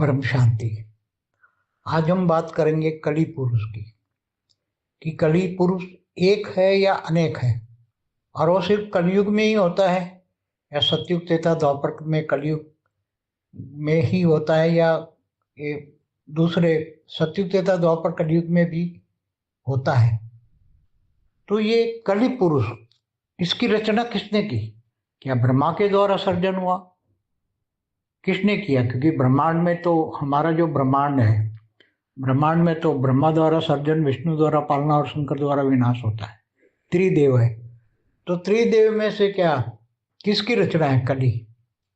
परम शांति आज हम बात करेंगे कली पुरुष की, कि कली पुरुष एक है या अनेक है? और वो सिर्फ़ कलयुग में ही होता है, या सतयुग तथा द्वापर में कलयुग में ही होता है, या ये दूसरे सतयुग तथा द्वापर कलयुग में भी होता है? तो ये कली पुरुष इसकी रचना किसने की? क्या ब्रह्मा के द्वारा सर्जन हुआ? किसने किया? क्योंकि ब्रह्मांड में तो हमारा जो ब्रह्मांड है, ब्रह्मांड में तो ब्रह्मा द्वारा सर्जन, विष्णु द्वारा पालना और शंकर द्वारा विनाश होता है। त्रिदेव है। तो त्रिदेव में से क्या? किसकी रचना है कली?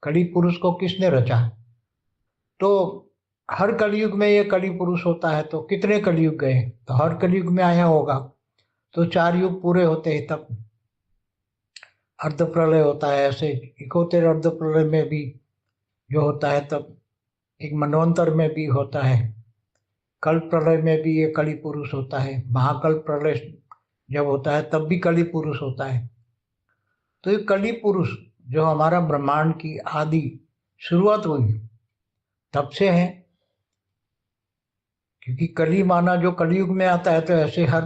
कली पुरुष को किसने रचा? तो हर कलयुग में ये कली पुरुष होता है तो कितने कलयुग गए? तो हर कलयुग में आया होगा। तो चार युग पूरे होते हैं तब। अर्ध प्रलय होता है ऐसे। इकोतेर अर्ध प्रलय में भी। जो होता है तब एक मनवंतर में भी होता है। कल प्रलय में भी ये कली पुरुष होता है। महाकल प्रलय जब होता है तब भी कली पुरुष होता है। तो ये कली पुरुष जो हमारा ब्रह्मांड की आदि शुरुआत हुई, तब से है। क्योंकि कली माना जो कलयुग में आता है तो ऐसे हर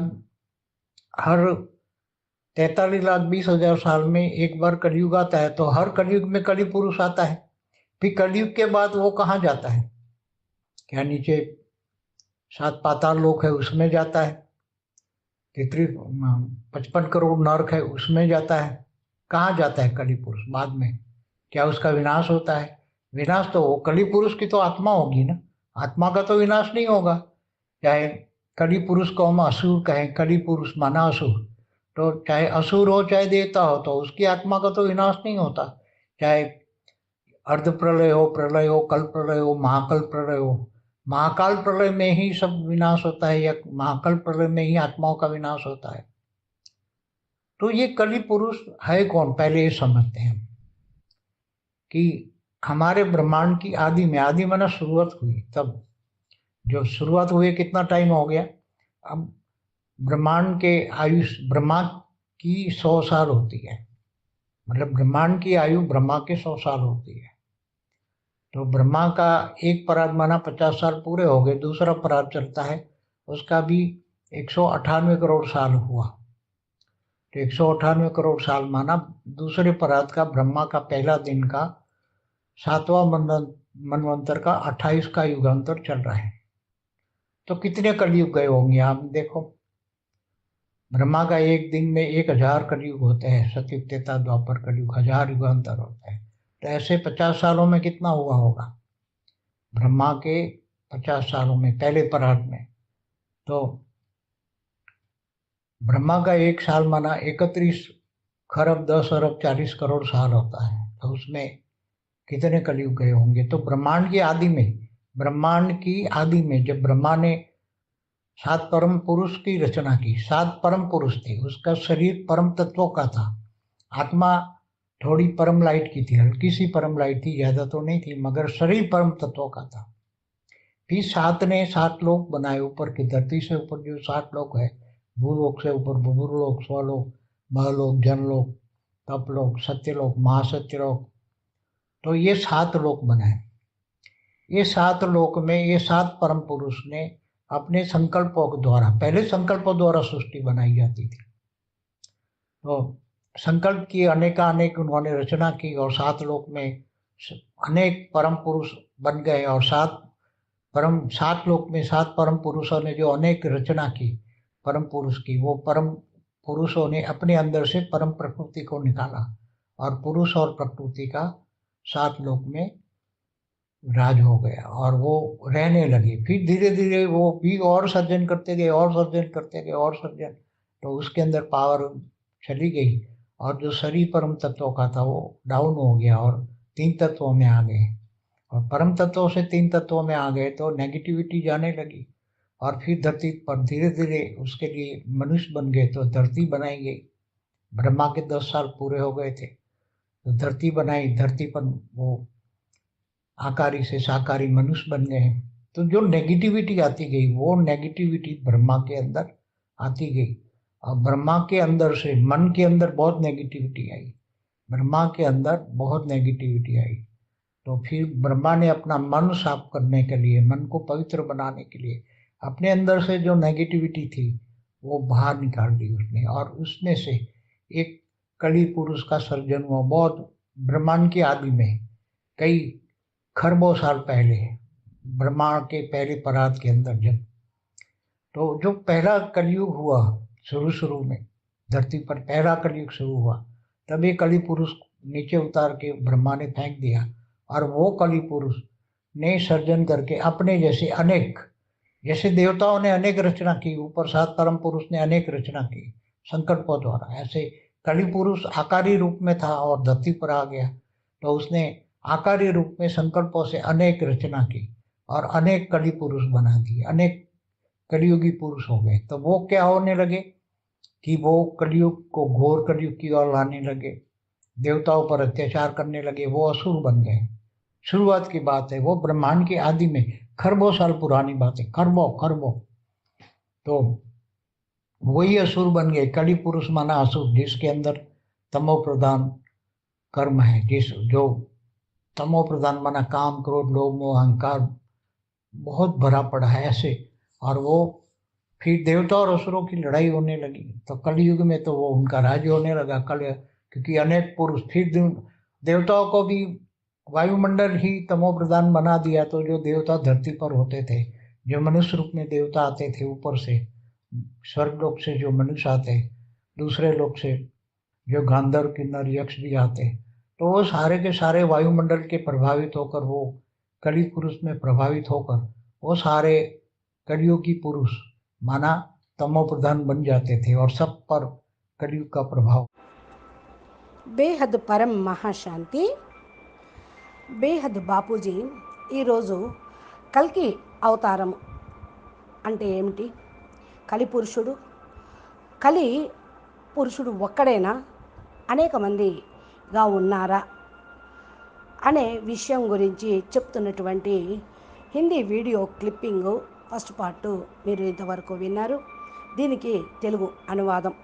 हर तैतालीस लाख बीस हज़ार साल में एक बार कलयुग आता है तो हर कलयुग में कली पुरुष आता है। फिर कलयुग के बाद वो कहाँ जाता है? क्या नीचे सात पाताल लोक है, उसमें जाता है? तितरी पचपन करोड़ नर्क है, उसमें जाता है? कहाँ जाता है कली पुरुष बाद में? क्या उसका विनाश होता है? विनाश तो वो कली पुरुष की तो आत्मा होगी ना? आत्मा का तो विनाश नहीं होगा। चाहे कली पुरुष को हम असुर कहें कली पुरुष माना असुर। तो चाहे असुर हो, चाहे देवता हो तो उसकी आत्मा का तो विनाश नहीं होता। चाहे अर्ध प्रलय हो प्रलय हो कल प्रलय हो महाकल प्रलय हो महाकाल प्रलय में ही सब विनाश होता है, या महाकल प्रलय में ही आत्माओं का विनाश होता है। तो ये कली पुरुष है कौन? पहले ये समझते हैं। कि हमारे ब्रह्मांड की आदि में, आदि माना शुरुआत हुई तब। जो शुरुआत हुई, कितना टाइम हो गया? अब ब्रह्मांड के आयुष, ब्रह्मा की सौ साल होती है। मतलब ब्रह्मांड की आयु ब्रह्मा के सौ साल होती है। तो ब्रह्मा का एक पराग माना पचास साल पूरे हो गए, दूसरा पराग चलता है, उसका भी एक सौ अठानवे करोड़ साल हुआ। तो एक सौ अठानवे करोड़ साल माना दूसरे पराग का, ब्रह्मा का पहला दिन का सातवां मनवंतर का अट्ठाईस का युगांतर चल रहा है। तो कितने कलयुग गए होंगे आप? देखो, ब्रह्मा का एक दिन में एक हज़ार कलयुग होते हैं, सतयुग तेता द्वापर कलयुग, हज़ार युगांतर होता है। तो ऐसे पचास सालों में कितना हुआ होगा? ब्रह्मा के पचास सालों में, पहले पराग में। तो ब्रह्मा का एक साल माना इकतीस खरब दस अरब चालीस करोड़ साल होता है। तो उसमें कितने कलयुग गए होंगे? तो ब्रह्मांड की आदि में, ब्रह्मांड की आदि में जब ब्रह्मा ने सात परम पुरुष की रचना की, सात परम पुरुष थे, उसका शरीर परम तत्वों का था। आत्मा थोड़ी परम लाइट की थी, हल्की सी परम लाइट थी, ज़्यादा तो नहीं थी, मगर शरीर परम तत्वों का था। फिर सात ने सात लोग बनाए, ऊपर की धरती से ऊपर जो सात लोग है, भूलोक से ऊपर बुभुरलोक, स्वलोक महलोक जनलोक, तपलोक, सत्यलोक, महासत्यलोक तो ये सात लोक बनाए ये सात लोक में ये सात परम पुरुष ने अपने संकल्पों के द्वारा, पहले संकल्पों द्वारा सृष्टि बनाई जाती थी। तो संकल्प की अनेका अनेक उन्होंने रचना की और सात लोक में अनेक परम पुरुष बन गए और सात परम, सात लोक में सात परम पुरुषों ने जो अनेक रचना की, परम पुरुष की, वो परम पुरुषों ने अपने अंदर से परम प्रकृति को निकाला और पुरुष और प्रकृति का सात लोक में राज हो गया और वो रहने लगे। फिर धीरे धीरे वो भी और सर्जन करते गए, और सर्जन करते गए, और सर्जन तो उसके अंदर पावर चली गई। और जो शरीर परम तत्वों का था, वो डाउन हो गया और तीन तत्वों में आ गए। और परम तत्वों से तीन तत्वों में आ गए तो नेगेटिविटी जाने लगी और फिर धरती पर धीरे धीरे उसके लिए मनुष्य बन गए तो धरती बनाई गई। ब्रह्मा के दस साल पूरे हो गए थे। तो धरती बनाई, धरती पर वो आकारी से साकारी मनुष्य बन गए तो जो नेगेटिविटी आती गई, वो नेगेटिविटी ब्रह्मा के अंदर आती गई। और ब्रह्मा के अंदर से मन के अंदर बहुत नेगेटिविटी आई। ब्रह्मा के अंदर बहुत नेगेटिविटी आई। तो फिर ब्रह्मा ने अपना मन साफ़ करने के लिए, मन को पवित्र बनाने के लिए, अपने अंदर से जो नेगेटिविटी थी, वो बाहर निकाल दी उसने। और उसमें से एक कली पुरुष का सर्जन हुआ, बहुत ब्रह्मांड की आदि में, कई खरबों साल पहले ब्रह्मांड के पहले परात के अंदर जब तो जो पहला कलयुग हुआ शुरू शुरू में धरती पर पहला कलयुग शुरू हुआ। तभी कली पुरुष नीचे उतार के ब्रह्मा ने फेंक दिया और वो कली पुरुष ने सर्जन करके अपने जैसे अनेक, जैसे देवताओं ने अनेक रचना की, ऊपर सात परम पुरुष ने अनेक रचना की, संकल्पों द्वारा। ऐसे कली पुरुष आकारी रूप में था और धरती पर आ गया। तो उसने आकारी रूप में संकल्पों से अनेक रचना की और अनेक कली पुरुष बना दिए, अनेक कलियुगी पुरुष हो गए। तो वो क्या होने लगे कि वो कलयुग को घोर कलयुग की ओर लाने लगे, देवताओं पर अत्याचार करने लगे, वो असुर बन गए। शुरुआत की बात है, वो ब्रह्मांड की आदि में खरबों साल पुरानी बात है, खरबों खरबों। तो वही असुर बन गए, कली पुरुष माना असुर, जिसके अंदर तमो प्रधान कर्म है, जिस जो तमो प्रधान माना काम, क्रोध, लोभ, मोह, अहंकार, बहुत भरा पड़ा है, ऐसे और वो फिर देवता और असुरों की लड़ाई होने लगी। तो कलयुग में तो वो उनका राज्य होने लगा, कल क्योंकि अनेक पुरुष, फिर देवताओं को भी वायुमंडल ही तमो प्रधान बना दिया तो जो देवता धरती पर होते थे, जो मनुष्य रूप में देवता आते थे ऊपर से, स्वर्ग लोक से जो मनुष्य आते, दूसरे लोक से जो गांधर, किन्नर, यक्ष भी आते तो वो सारे के सारे वायुमंडल के प्रभावित होकर, वो कली पुरुष में प्रभावित होकर, वो सारे कलियुगी पुरुष माना तमो प्रधान बन जाते थे और सब पर कलयुग का प्रभाव బేహద్ పరం మహాశాంతి బేహద్ బాపూజీ ఈరోజు కల్కి అవతారము అంటే ఏమిటి కలి పురుషుడు కలి పురుషుడు ఒక్కడేనా అనేక మందిగా ఉన్నారా అనే విషయం గురించి చెప్తున్నటువంటి Hindi video clipping first part మీరు ఇంతవరకు విన్నారు. దీనికి తెలుగు అనువాదం.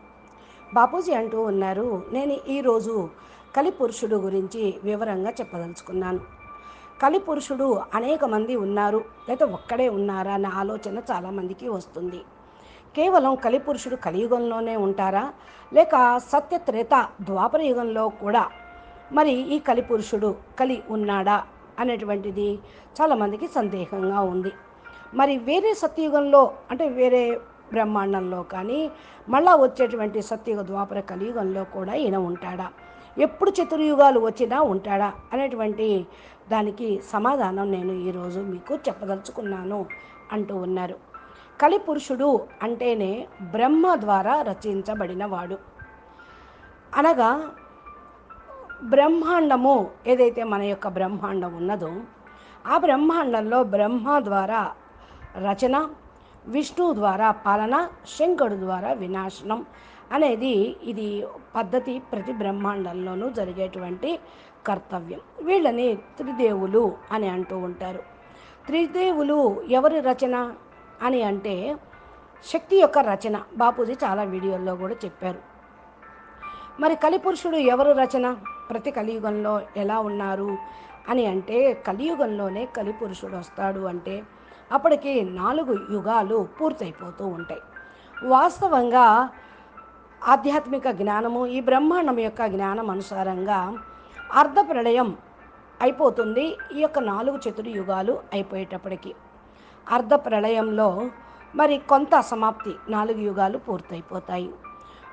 బాపూజీ అంటూ ఉన్నారు నేను ఈరోజు కలిపురుషుడు గురించి వివరంగా చెప్పదలుచుకున్నాను. కలిపురుషుడు అనేక మంది ఉన్నారు లేదా ఒక్కడే ఉన్నారా అనే ఆలోచన చాలామందికి వస్తుంది. కేవలం కలిపురుషుడు కలియుగంలోనే ఉంటారా లేక సత్యత్రేత ద్వాపర యుగంలో కూడా మరి ఈ కలిపురుషుడు కలి ఉన్నాడా? అనేటువంటిది చాలామందికి సందేహంగా ఉంది. మరి వేరే సత్యయుగంలో అంటే వేరే బ్రహ్మాండంలో కానీ మళ్ళా వచ్చేటువంటి సత్యుగ ద్వాపర కలియుగంలో కూడా ఈయన ఉంటాడా? ఎప్పుడు చతుర్యుగాలు వచ్చినా ఉంటాడా? అనేటువంటి దానికి సమాధానం నేను ఈరోజు మీకు చెప్పదలుచుకున్నాను అంటూ ఉన్నారు. కలిపురుషుడు అంటేనే బ్రహ్మ ద్వారా రచించబడిన వాడు అనగా బ్రహ్మాండము ఏదైతే మన యొక్క బ్రహ్మాండం ఉన్నదో ఆ బ్రహ్మాండంలో బ్రహ్మ ద్వారా రచన విష్ణు ద్వారా పాలన శంకరుడు ద్వారా వినాశనం అనేది ఇది పద్ధతి ప్రతి బ్రహ్మాండంలోనూ జరిగేటువంటి కర్తవ్యం. వీళ్ళని త్రిదేవులు అని అంటూ ఉంటారు. త్రిదేవులు ఎవరి రచన అని అంటే శక్తి యొక్క రచన. బాపూజీ చాలా వీడియోల్లో కూడా చెప్పారు. మరి కలిపురుషుడు ఎవరు రచన? ప్రతి కలియుగంలో ఎలా ఉన్నారు అని అంటే కలియుగంలోనే కలిపురుషుడు వస్తాడు అంటే అప్పటికి నాలుగు యుగాలు పూర్తయిపోతూ ఉంటాయి. వాస్తవంగా ఆధ్యాత్మిక జ్ఞానము ఈ బ్రహ్మాండం యొక్క జ్ఞానం అనుసారంగా అర్ధ ప్రళయం అయిపోతుంది. ఈ యొక్క నాలుగు చతుర్యుగాలు అయిపోయేటప్పటికి అర్ధ ప్రళయంలో మరి కొంత సమాప్తి నాలుగు యుగాలు పూర్తయిపోతాయి.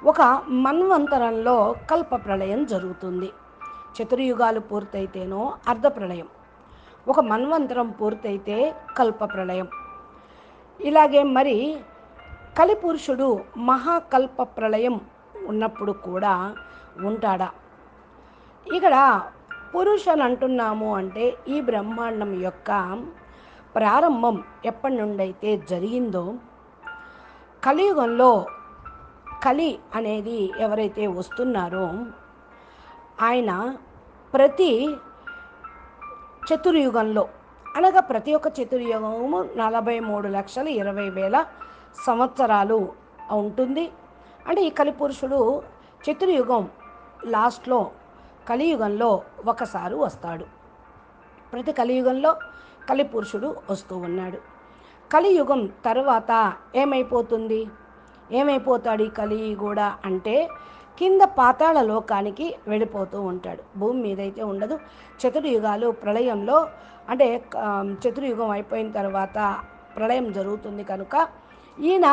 ఒక మన్వంతరంలో కల్ప ప్రళయం జరుగుతుంది. చతుర్యుగాలు పూర్తయితేనో అర్ధ ప్రళయం ఒక మన్వంతరం పూర్తయితే కల్ప ప్రళయం ఇలాగే మరి కలిపురుషుడు మహాకల్ప ప్రళయం ఉన్నప్పుడు కూడా ఉంటాడా. ఇక్కడ పురుషుని అంటున్నాము అంటే ఈ బ్రహ్మాండం యొక్క ప్రారంభం ఎప్పటి నుండి అయితే జరిగిందో కలియుగంలో కలి అనేది ఎవరైతే వస్తున్నారో ఆయన ప్రతి చతుర్యుగంలో. అనగా ప్రతి ఒక్క చతుర్యుగము నలభై మూడు లక్షల ఇరవై వేల సంవత్సరాలు ఉంటుంది. అంటే ఈ కలిపురుషుడు చతుర్యుగం లాస్ట్లో కలియుగంలో ఒకసారి వస్తాడు. ప్రతి కలియుగంలో కలిపురుషుడు వస్తూ ఉన్నాడు. కలియుగం తర్వాత ఏమైపోతుంది? ఏమైపోతాడు ఈ కలి కూడా అంటే కింద పాతాళ లోకానికి వెళ్ళిపోతూ ఉంటాడు. భూమి మీద అయితే ఉండదు. చతుర్యుగాలు ప్రళయంలో అంటే చతుర్యుగం అయిపోయిన తర్వాత ప్రళయం జరుగుతుంది కనుక ఈయన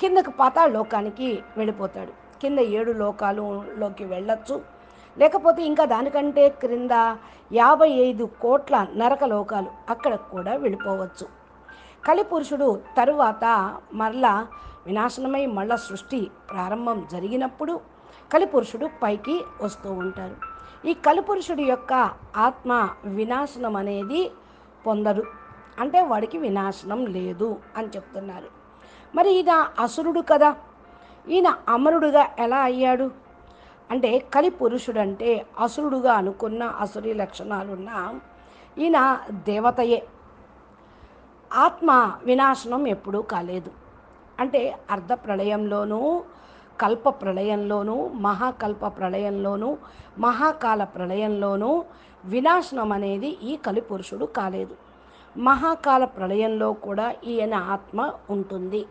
కిందకు పాతాళ లోకానికి వెళ్ళిపోతాడు. కింద ఏడు లోకాలులోకి వెళ్ళొచ్చు. లేకపోతే ఇంకా దానికంటే క్రింద యాభై ఐదు కోట్ల నరక లోకాలు అక్కడికి కూడా వెళ్ళిపోవచ్చు. కలిపురుషుడు తరువాత మరలా వినాశనమై మళ్ళా సృష్టి ప్రారంభం జరిగినప్పుడు కలిపురుషుడు పైకి వస్తూ ఉంటారు. ఈ కలిపురుషుడి యొక్క ఆత్మ వినాశనం అనేది పొందరు. అంటే వాడికి వినాశనం లేదు అని చెప్తున్నారు. మరి ఈయన అసురుడు కదా. ఈయన అమరుడుగా ఎలా అయ్యాడు? అంటే కలిపురుషుడు అంటే అసురుడుగా అనుకున్న అసురి లక్షణాలున్న ఈయన దేవతయే. ఆత్మ వినాశనం ఎప్పుడూ కాలేదు. అంటే అర్ధ ప్రళయంలోనూ కల్ప ప్రళయంలోనూ మహాకల్ప ప్రళయంలోనూ మహాకాల ప్రళయంలోనూ వినాశనం అనేది ఈ కలిపురుషుడు కాలేదు. మహాకాల ప్రళయంలో కూడా ఈయన ఆత్మ ఉంటుంది.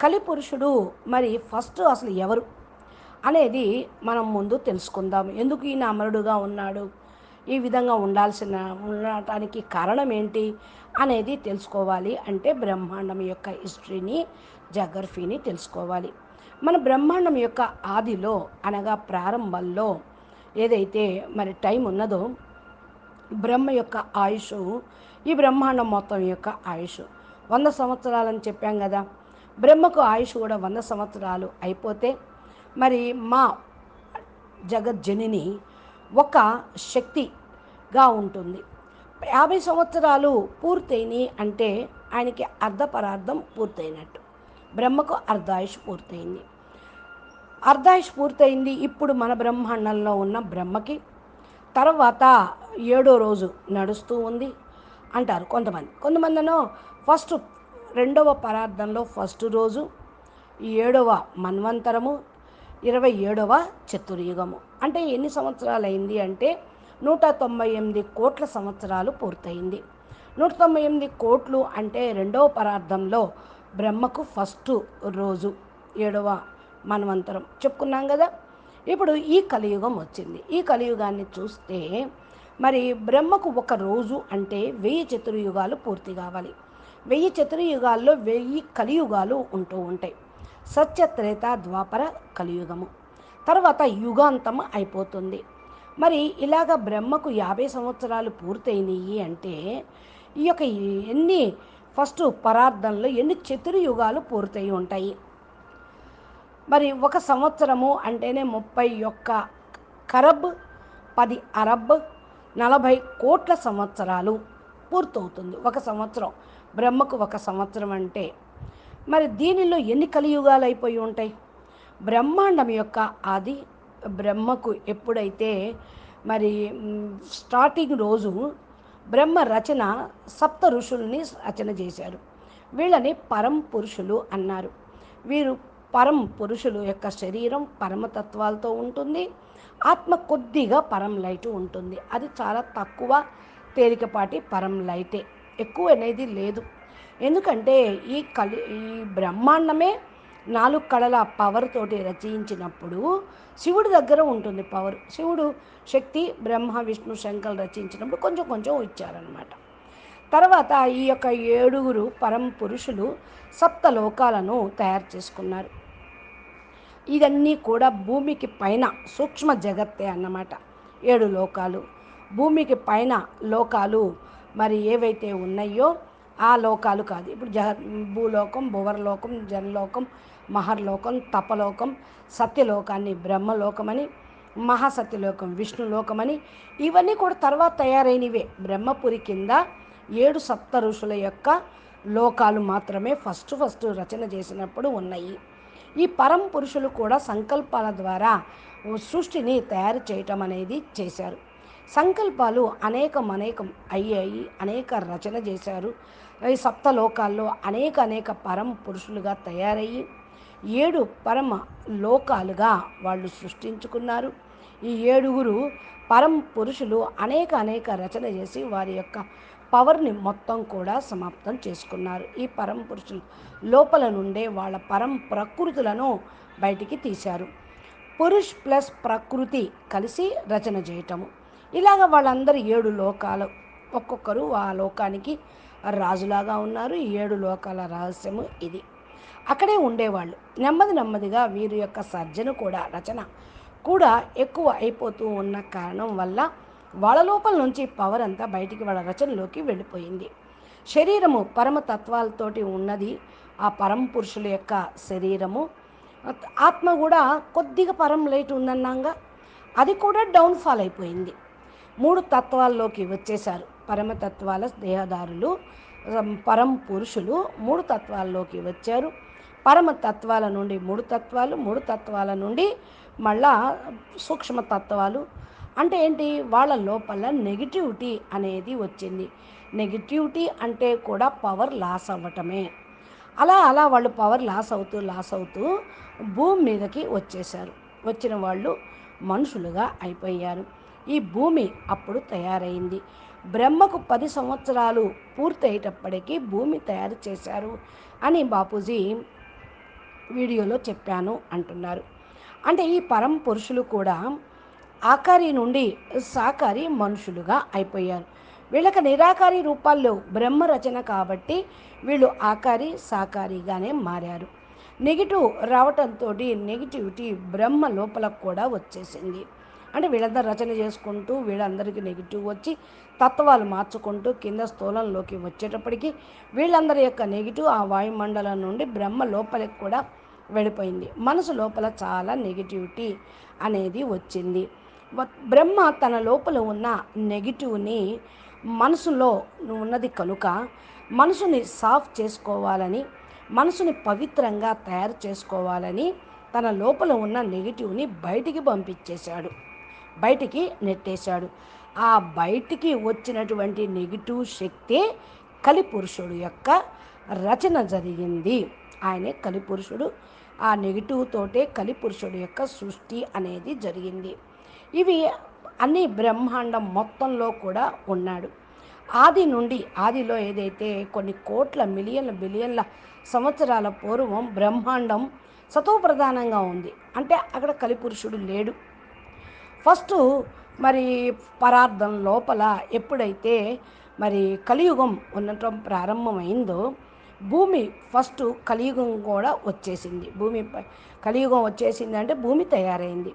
కలిపురుషుడు మరి ఫస్ట్ అసలు ఎవరు అనేది మనం ముందు తెలుసుకుందాం. ఎందుకు ఈయన అమరుడుగా ఉన్నాడు? ఈ విధంగా ఉండాల్సిన ఉండటానికి కారణం ఏంటి అనేది తెలుసుకోవాలి అంటే బ్రహ్మాండం యొక్క హిస్టరీని జగర్ఫీని తెలుసుకోవాలి. మన బ్రహ్మాండం యొక్క ఆదిలో అనగా ప్రారంభంలో ఏదైతే మరి టైం ఉన్నదో బ్రహ్మ యొక్క ఆయుష్ ఈ బ్రహ్మాండం మొత్తం యొక్క ఆయుష్. వంద సంవత్సరాలని చెప్పాం కదా. బ్రహ్మకు ఆయుష్ కూడా వంద సంవత్సరాలు అయిపోతే మరి మా జగజ్జనిని ఒక శక్తిగా ఉంటుంది. యాభై సంవత్సరాలు పూర్తయినాయి అంటే ఆయనకి అర్ధ పరార్థం పూర్తయినట్టు. బ్రహ్మకు అర్ధాయుష్ పూర్తయింది. అర్ధాయుష్ పూర్తయింది ఇప్పుడు మన బ్రహ్మాండంలో ఉన్న బ్రహ్మకి. తర్వాత ఏడో రోజు నడుస్తూ ఉంది అంటారు కొంతమంది. కొంతమందినో ఫస్ట్ రెండవ పరార్థంలో ఫస్ట్ రోజు ఏడవ మన్వంతరము ఇరవై ఏడవ చతుర్యుగము. అంటే ఎన్ని సంవత్సరాలు అయింది అంటే నూట తొంభై ఎనిమిది కోట్ల సంవత్సరాలు పూర్తయింది. నూట తొంభై ఎనిమిది కోట్లు అంటే రెండవ పరార్థంలో బ్రహ్మకు ఫస్ట్ రోజు ఏడవ మన్వంతరం. చెప్పుకున్నాం కదా? ఇప్పుడు ఈ కలియుగం వచ్చింది. ఈ కలియుగాన్ని చూస్తే మరి బ్రహ్మకు ఒక రోజు అంటే వెయ్యి చతుర్యుగాలు పూర్తి కావాలి. వెయ్యి చతుర్యుగాల్లో వెయ్యి కలియుగాలు ఉంటూ ఉంటాయి. సత్యత్రేత ద్వాపర కలియుగము. తర్వాత యుగాంతం అయిపోతుంది. మరి ఇలాగ బ్రహ్మకు యాభై సంవత్సరాలు పూర్తయినాయి అంటే ఈ యొక్క ఎన్ని ఫస్ట్ పరార్థంలో ఎన్ని చతుర్యుగాలు పూర్తయి ఉంటాయి. మరి ఒక సంవత్సరము అంటేనే ముప్పై ఒక్క కరబ్ పది అరబ్ నలభై కోట్ల సంవత్సరాలు పూర్తవుతుంది. ఒక సంవత్సరం. బ్రహ్మకు ఒక సంవత్సరం అంటే మరి దీనిలో ఎన్ని కలియుగాలు అయిపోయి ఉంటాయి? బ్రహ్మాండం యొక్క ఆది బ్రహ్మకు ఎప్పుడైతే మరి స్టార్టింగ్ రోజు బ్రహ్మ రచన సప్త ఋషుల్ని రచన చేశారు. వీళ్ళని పరం పురుషులు అన్నారు. వీరు పరం పురుషులు యొక్క శరీరం పరమతత్వాలతో ఉంటుంది. ఆత్మ కొద్దిగా పరం లైట్ ఉంటుంది. అది చాలా తక్కువ తేలికపాటి పరం లైటే. ఎక్కువ అనేది లేదు. ఎందుకంటే ఈ కలి ఈ బ్రహ్మాండమే నాలుగు కళల పవర్ తోటి రచించినప్పుడు శివుడి దగ్గర ఉంటుంది పవర్ శివుడు శక్తి బ్రహ్మ విష్ణు శంకర్ రచించినప్పుడు కొంచెం కొంచెం ఇచ్చారనమాట తర్వాత ఈ యొక్క ఏడుగురు పరం పురుషులు సప్త లోకాలను తయారు చేసుకున్నారు. ఇదన్నీ కూడా భూమికి పైన సూక్ష్మ జగత్తే అన్నమాట. ఏడు లోకాలు. భూమికి పైన లోకాలు మరి ఏవైతే ఉన్నాయో ఆ లోకాలు కాదు. ఇప్పుడు జహ భూలోకం భువర్లోకం జనలోకం మహర్లోకం తపలోకం సత్యలోకాన్ని బ్రహ్మలోకమని మహాసత్యలోకం విష్ణులోకమని ఇవన్నీ కూడా తర్వాత తయారైనవే. బ్రహ్మపురి కింద ఏడు సప్త ఋషుల యొక్క లోకాలు మాత్రమే ఫస్ట్ ఫస్ట్ రచన చేసినప్పుడు ఉన్నాయి. ఈ పరం పురుషులు కూడా సంకల్పాల ద్వారా సృష్టిని తయారు చేయటం అనేది చేశారు. సంకల్పాలు అనేకం అనేకం అయ్యాయి అనేక రచన చేశారు. ఈ సప్త లోకాల్లో అనేక అనేక పరం పురుషులుగా తయారయ్యి ఏడు పరమ లోకాలుగా వాళ్ళు సృష్టించుకున్నారు. ఈ ఏడుగురు పరం పురుషులు అనేక అనేక రచన చేసి వారి యొక్క పవర్ని మొత్తం కూడా సమాప్తం చేసుకున్నారు. ఈ పరం పురుషులు లోపల నుండే వాళ్ళ పరం ప్రకృతులను బయటికి తీశారు. పురుష్ ప్లస్ ప్రకృతి కలిసి రచన చేయటము. ఇలాగ వాళ్ళందరి ఏడు లోకాలు ఒక్కొక్కరు ఆ లోకానికి రాజులాగా ఉన్నారు. ఈ ఏడు లోకాల రహస్యము ఇది. అక్కడే ఉండేవాళ్ళు. నెమ్మది నెమ్మదిగా వీరి యొక్క సర్జన కూడా రచన కూడా ఎక్కువ అయిపోతూ ఉన్న కారణం వల్ల వాళ్ళ లోపల నుంచి పవర్ అంతా బయటికి వాళ్ళ రచనలోకి వెళ్ళిపోయింది. శరీరము పరమతత్వాలతోటి ఉన్నది. ఆ పరమ పురుషుల యొక్క శరీరము. ఆత్మ కూడా కొద్దిగా పరం లైట్ ఉందన్నాగా. అది కూడా డౌన్ఫాల్ అయిపోయింది. మూడు తత్వాల్లోకి వచ్చేశారు. పరమతత్వాల దేహదారులు పరం పురుషులు మూడు తత్వాల్లోకి వచ్చారు. పరమ తత్వాల నుండి మూడు తత్వాలు మూడు తత్వాల నుండి మళ్ళా సూక్ష్మ తత్వాలు అంటే ఏంటి? వాళ్ళ లోపల నెగిటివిటీ అనేది వచ్చింది. నెగిటివిటీ అంటే కూడా పవర్ లాస్ అవ్వటమే. అలా అలా వాళ్ళు పవర్ లాస్ అవుతూ లాస్ అవుతూ భూమి మీదకి వచ్చేసారు వచ్చిన వాళ్ళు మనుషులుగా అయిపోయారు. ఈ భూమి అప్పుడు తయారైంది. బ్రహ్మకు పది సంవత్సరాలు పూర్తయ్యేటప్పటికీ భూమి తయారు చేశారు అని బాపూజీ వీడియోలో చెప్పాను అంటున్నారు. అంటే ఈ పరం పురుషులు కూడా ఆకారి నుండి సాకారి మనుషులుగా అయిపోయారు. వీళ్ళకి నిరాకారి రూపాల్లో బ్రహ్మ రచన కాబట్టి వీళ్ళు ఆకారి సాకారిగానే మారారు. నెగిటివ్ రావటంతో నెగిటివిటీ బ్రహ్మ లోపలకు కూడా వచ్చేసింది. అంటే వీళ్ళందరూ రచన చేసుకుంటూ వీళ్ళందరికీ నెగిటివ్ వచ్చి తత్వాలు మార్చుకుంటూ కింద స్థూలంలోకి వచ్చేటప్పటికి వీళ్ళందరి యొక్క నెగిటివ్ ఆ వాయుమండలం నుండి బ్రహ్మ లోపలికి కూడా వెళ్ళిపోయింది. మనసు లోపల చాలా నెగిటివిటీ అనేది వచ్చింది. బ్రహ్మ తన లోపల ఉన్న నెగిటివ్ని మనసులో ఉన్నది కనుక మనసుని సాఫ్ చేసుకోవాలని మనసుని పవిత్రంగా తయారు చేసుకోవాలని తన లోపల ఉన్న నెగిటివ్ని బయటికి పంపించేశాడు. బయటికి నెట్టేశాడు. ఆ బయటికి వచ్చినటువంటి నెగిటివ్ శక్తే కలిపురుషుడు యొక్క రచన జరిగింది. ఆయనే కలిపురుషుడు. ఆ నెగిటివ్ తోటే కలిపురుషుడు యొక్క సృష్టి అనేది జరిగింది. ఇవి అన్ని బ్రహ్మాండం మొత్తంలో కూడా ఉన్నాడు. ఆది నుండి ఆదిలో ఏదైతే కొన్ని కోట్ల మిలియన్ల బిలియన్ల సంవత్సరాల పూర్వం బ్రహ్మాండం సతోప్రధానంగా ఉంది. అంటే అక్కడ కలిపురుషుడు లేడు. ఫస్ట్ మరి పరార్థం లోపల ఎప్పుడైతే మరి కలియుగం ఉండటం ప్రారంభమైందో భూమి ఫస్ట్ కలియుగం కూడా వచ్చేసింది. భూమి కలియుగం వచ్చేసింది అంటే భూమి తయారైంది.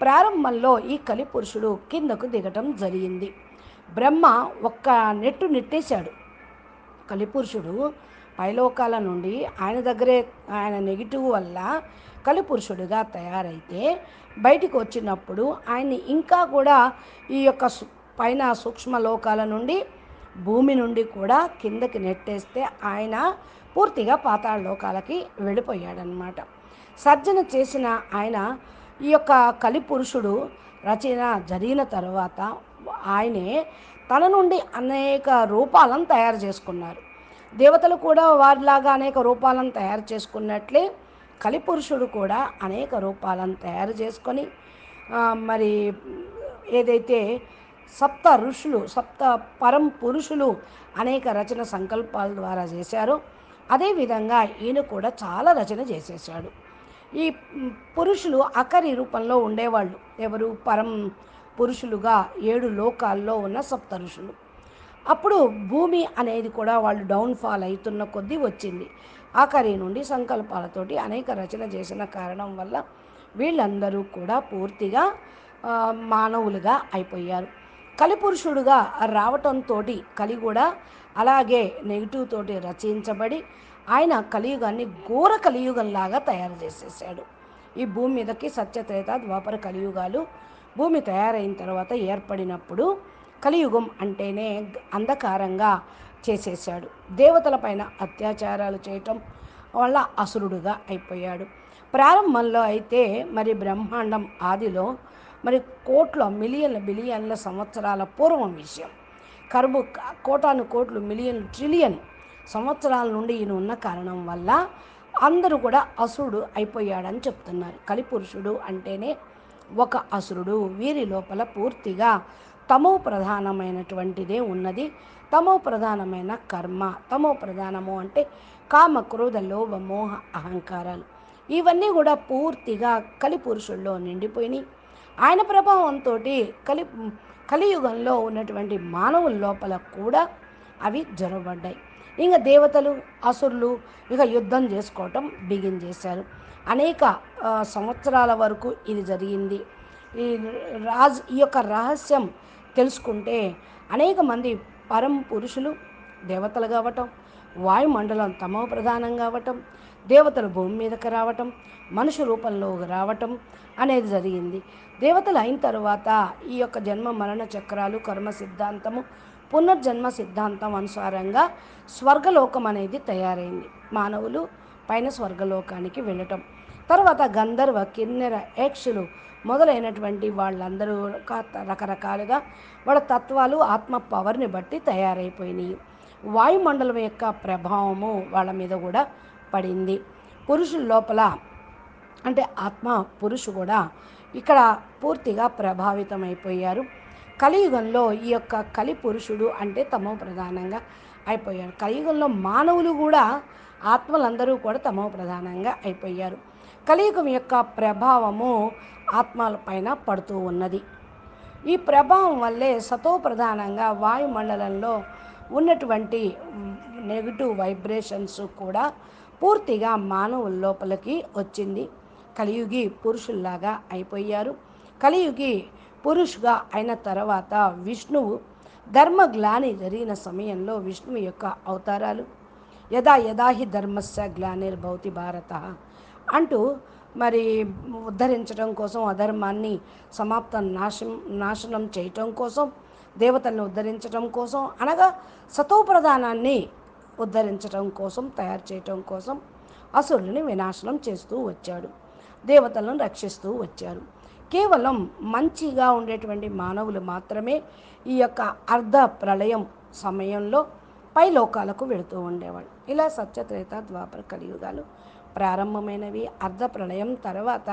ప్రారంభంలో ఈ కలిపురుషుడు కిందకు దిగటం జరిగింది. బ్రహ్మ ఒక్క నెట్టు నెట్టేశాడు. కలిపురుషుడు పైలోకాల నుండి ఆయన దగ్గరే ఆయన నెగిటివ్ వల్ల కలిపురుషుడిగా తయారైతే బయటికి వచ్చినప్పుడు ఆయన్ని ఇంకా కూడా ఈ యొక్క సు- పైన సూక్ష్మ లోకాల నుండి భూమి నుండి కూడా కిందకి నెట్టేస్తే ఆయన పూర్తిగా పాతాళ లోకాలకి వెళ్ళిపోయాడనమాట సర్జన చేసిన ఆయన ఈ యొక్క కలిపురుషుడు రచన జరిగిన తర్వాత ఆయనే తన నుండి అనేక రూపాలను తయారు చేసుకున్నారు. దేవతలు కూడా వారిలాగా అనేక రూపాలను తయారు చేసుకున్నట్లే కలిపురుషుడు కూడా అనేక రూపాలను తయారు చేసుకొని మరి ఏదైతే సప్త ఋషులు సప్త పరం పురుషులు అనేక రచన సంకల్పాల ద్వారా చేశారో అదేవిధంగా ఈయన కూడా చాలా రచన చేసేసాడు ఈ పురుషులు అకరి రూపంలో ఉండేవాళ్ళు. ఎవరు? పరం పురుషులుగా ఏడు లోకాల్లో ఉన్న సప్త ఋషులు. అప్పుడు భూమి అనేది కూడా వాళ్ళు డౌన్ఫాల్ అవుతున్న కొద్దీ వచ్చింది. ఆఖరి నుండి సంకల్పాలతోటి అనేక రచన చేసిన కారణం వల్ల వీళ్ళందరూ కూడా పూర్తిగా మానవులుగా అయిపోయారు. కలిపురుషుడుగా రావటంతో కలి కూడా అలాగే నెగిటివ్ తోటి రచించబడి ఆయన కలియుగాన్ని ఘోర కలియుగంలాగా తయారు చేసేసాడు. ఈ భూమి మీదకి సత్యత్రేత ద్వాపర కలియుగాలు భూమి తయారైన తర్వాత ఏర్పడినప్పుడు కలియుగం అంటేనే అంధకారంగా చేసేసాడు దేవతలపైన అత్యాచారాలు చేయటం వల్ల అసురుడుగా అయిపోయాడు. ప్రారంభంలో అయితే మరి బ్రహ్మాండం ఆదిలో మరి కోట్ల మిలియన్ల బిలియన్ల సంవత్సరాల పూర్వం విషయం. కరుబు కోటాను కోట్లు మిలియన్ ట్రిలియన్ సంవత్సరాల నుండి ఈయన ఉన్న కారణం వల్ల అందరూ కూడా అసురుడు అయిపోయాడని చెప్తున్నారు. కలిపురుషుడు అంటేనే ఒక అసురుడు వీరి లోపల పూర్తిగా తమో ప్రధానమైనటువంటిదే ఉన్నది. తమో ప్రధానమైన కర్మ తమో ప్రధానము అంటే కామ క్రోధ లోభ మోహ అహంకారాలు. ఇవన్నీ కూడా పూర్తిగా కలి పురుషుల్లో నిండిపోయినాయి. ఆయన ప్రభావంతో కలి కలియుగంలో ఉన్నటువంటి మానవుల లోపల కూడా అవి జరగబడ్డాయి ఇంకా దేవతలు అసురులు ఇక యుద్ధం చేసుకోవటం బిగిన్ చేశారు. అనేక సంవత్సరాల వరకు ఇది జరిగింది. ఈ రాజ్ ఈ యొక్క రహస్యం తెలుసుకుంటే అనేక మంది పరం పురుషులు దేవతలు కావటం వాయుమండలం తమో ప్రధానం కావటం దేవతలు భూమి మీదకి రావటం మనుషు రూపంలో రావటం అనేది జరిగింది. దేవతలు అయిన తర్వాత ఈ యొక్క జన్మ మరణ చక్రాలు కర్మ సిద్ధాంతము పునర్జన్మ సిద్ధాంతం అనుసారంగా స్వర్గలోకం అనేది తయారైంది. మానవులు పైన స్వర్గలోకానికి వెళ్ళటం. తర్వాత గంధర్వ కిన్నెర యక్షులు మొదలైనటువంటి వాళ్ళందరూ రకరకాలుగా వాళ్ళ తత్వాలు ఆత్మ పవర్ని బట్టి తయారైపోయినాయి. వాయుమండలం యొక్క ప్రభావము వాళ్ళ మీద కూడా పడింది. పురుషుల లోపల అంటే ఆత్మ పురుషు కూడా ఇక్కడ పూర్తిగా ప్రభావితమైపోయారు. కలియుగంలో ఈ యొక్క కలి పురుషుడు అంటే తమో ప్రధానంగా అయిపోయారు. కలియుగంలో మానవులు కూడా ఆత్మలందరూ కూడా తమో ప్రధానంగా అయిపోయారు. కలియుగం యొక్క ప్రభావము ఆత్మలపైన పడుతూ ఉన్నది. ఈ ప్రభావం వల్లే సతో ప్రధానంగా వాయుమండలంలో ఉన్నటువంటి నెగిటివ్ వైబ్రేషన్స్ కూడా పూర్తిగా మానవుల లోపలికి వచ్చింది. కలియుగి పురుషుల్లాగా అయిపోయారు. కలియుగి పురుషుగా అయిన తర్వాత విష్ణువు ధర్మగ్లాని జరిగిన సమయంలో విష్ణువు యొక్క అవతారాలు. యదా యదా హి ధర్మస్య గ్లానిర్భవతి భారత. అంటూ మరి ఉద్ధరించడం కోసం అధర్మాన్ని సమాప్తం నాశనం నాశనం చేయటం కోసం దేవతలను ఉద్ధరించడం కోసం అనగా సతోప్రధానాన్ని ఉద్ధరించడం కోసం తయారు చేయటం కోసం అసురుని వినాశనం చేస్తూ వచ్చాడు. దేవతలను రక్షిస్తూ వచ్చారు కేవలం మంచిగా ఉండేటువంటి మానవులు మాత్రమే ఈ యొక్క అర్ధ ప్రళయం సమయంలో పై లోకాలకు వెళుతూ ఉండేవాడు ఇలా సత్యత్రేత ద్వాపర కలియుగాలు ప్రారంభమైనవి. అర్ధ ప్రళయం తర్వాత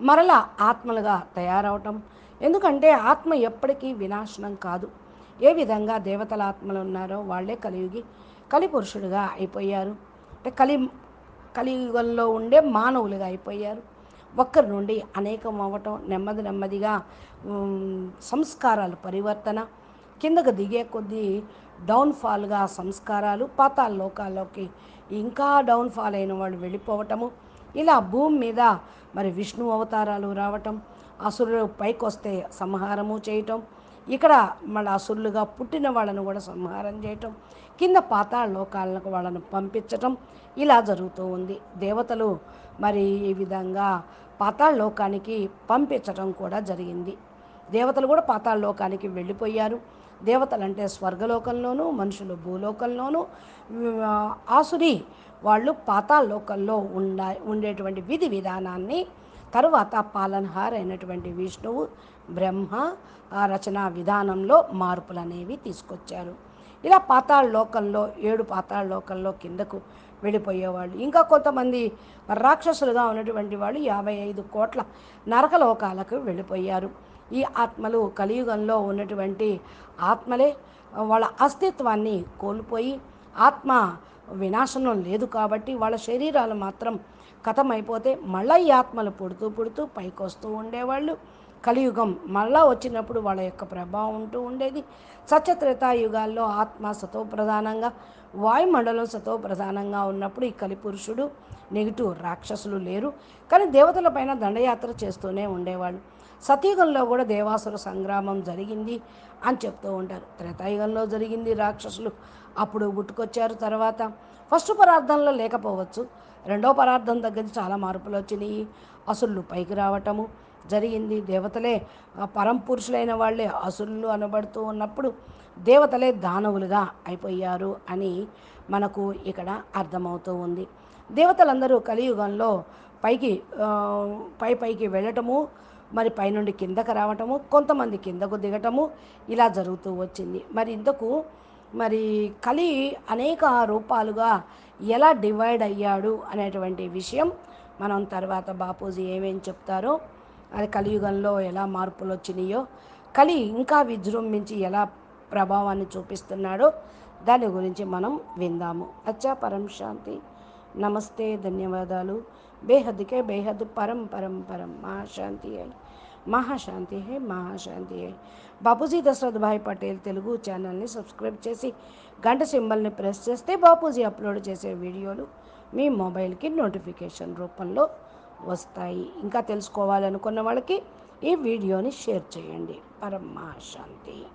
మరలా ఆత్మలుగా తయారవటం. ఎందుకంటే ఆత్మ ఎప్పటికీ వినాశనం కాదు. ఏ విధంగా దేవతల ఆత్మలు ఉన్నారో వాళ్ళే కలియుగి కలిపురుషుడుగా అయిపోయారు. అంటే కలి కలియుగంలో ఉండే మానవులుగా అయిపోయారు. ఒక్కరి నుండి అనేకం అవ్వటం నెమ్మది నెమ్మదిగా సంస్కారాలు పరివర్తన కిందకు దిగే కొద్దీ డౌన్ఫాల్గా సంస్కారాలు పాతాల లోకాల్లోకి ఇంకా డౌన్ఫాల్ అయిన వాళ్ళు వెళ్ళిపోవటము. ఇలా భూమి మీద మరి విష్ణు అవతారాలు రావటం అసురులు పైకి వస్తే సంహారము చేయటం ఇక్కడ మళ్ళీ అసురులుగా పుట్టిన వాళ్ళను కూడా సంహారం చేయటం కింద పాతాళ లోకాలకు వాళ్ళను పంపించటం ఇలా జరుగుతూ ఉంది. దేవతలు మరి ఈ విధంగా పాతాళ లోకానికి పంపించటం కూడా జరిగింది. దేవతలు కూడా పాతాళ లోకానికి వెళ్ళిపోయారు. దేవతలు అంటే స్వర్గలోకంలోనూ మనుషులు భూలోకంలోనూ ఆసురి వాళ్ళు పాతాళ ఉండ ఉండేటువంటి విధి విధానాన్ని తరువాత పాలనహార్ అయినటువంటి విష్ణువు బ్రహ్మ ఆ రచనా విధానంలో మార్పులు అనేవి తీసుకొచ్చారు. ఇలా పాతాళ లోకంలో ఏడు పాతాళ లోకంలో కిందకు వెళ్ళిపోయేవాళ్ళు. ఇంకా కొంతమంది రాక్షసులుగా ఉన్నటువంటి వాళ్ళు యాభై ఐదు కోట్ల నరకలోకాలకు వెళ్ళిపోయారు. ఈ ఆత్మలు కలియుగంలో ఉన్నటువంటి ఆత్మలే వాళ్ళ అస్తిత్వాన్ని కోల్పోయి ఆత్మ వినాశనం లేదు కాబట్టి వాళ్ళ శరీరాలు మాత్రం కథమైపోతే మళ్ళీ ఈ ఆత్మలు పుడుతూ పుడుతూ పైకి వస్తూ ఉండేవాళ్ళు. కలియుగం మళ్ళా వచ్చినప్పుడు వాళ్ళ యొక్క ప్రభావం ఉంటూ ఉండేది. సత్యత్రేతాయుగాల్లో ఆత్మ సతో ప్రధానంగా వాయుమండలం సతో ప్రధానంగా ఉన్నప్పుడు ఈ కలిపురుషుడు నెగిటివ్ రాక్షసులు లేరు. కానీ దేవతల పైన దండయాత్ర చేస్తూనే ఉండేవాళ్ళు. సతయుగంలో కూడా దేవాసుర సంగ్రామం జరిగింది అని చెప్తూ ఉంటారు. త్రేతాయుగంలో జరిగింది రాక్షసులు. అప్పుడు గుట్టుకొచ్చారు తర్వాత. ఫస్ట్ పరార్థంలో లేకపోవచ్చు. రెండో పరార్థం దగ్గర చాలా మార్పులు వచ్చినాయి. అసురులు పైకి రావటము జరిగింది. దేవతలే పరంపురుషులైన పరం పురుషులైన వాళ్ళే అసురులు అనబడుతూ ఉన్నప్పుడు దేవతలే దానవులుగా అయిపోయారు అని మనకు ఇక్కడ అర్థమవుతూ ఉంది. దేవతలందరూ కలియుగంలో పైకి పై పైకి వెళ్ళటము మరి పైనుండి కిందకు రావటము కొంతమంది కిందకు దిగటము ఇలా జరుగుతూ వచ్చింది. మరి ఇంతకు మరి కలి అనేక రూపాలుగా ఎలా డివైడ్ అయ్యాడు అనేటువంటి విషయం మనం తర్వాత బాపూజీ ఏమేం చెప్తారో అది కలియుగంలో ఎలా మార్పులు వచ్చినాయో కలి ఇంకా విజృంభించి ఎలా ప్రభావాన్ని చూపిస్తున్నాడో దాని గురించి మనం విందాము. అచ్చా పరం శాంతి. నమస్తే ధన్యవాదాలు. బేహద్కే బేహద్ పరం పరం పరం. మహాశాంతి అయి. మహాశాంతి హే మహాశాంతి హే. బాపూజీ దశరథ్ భాయ్ పటేల్ తెలుగు ఛానల్ని సబ్స్క్రైబ్ చేసి గంట సింబల్ని ప్రెస్ చేస్తే బాపూజీ అప్లోడ్ చేసే వీడియోలు మీ మొబైల్కి నోటిఫికేషన్ రూపంలో వస్తాయి. ఇంకా తెలుసుకోవాలనుకున్న వాళ్ళకి ఈ వీడియోని షేర్ చేయండి. పరం మహాశాంతి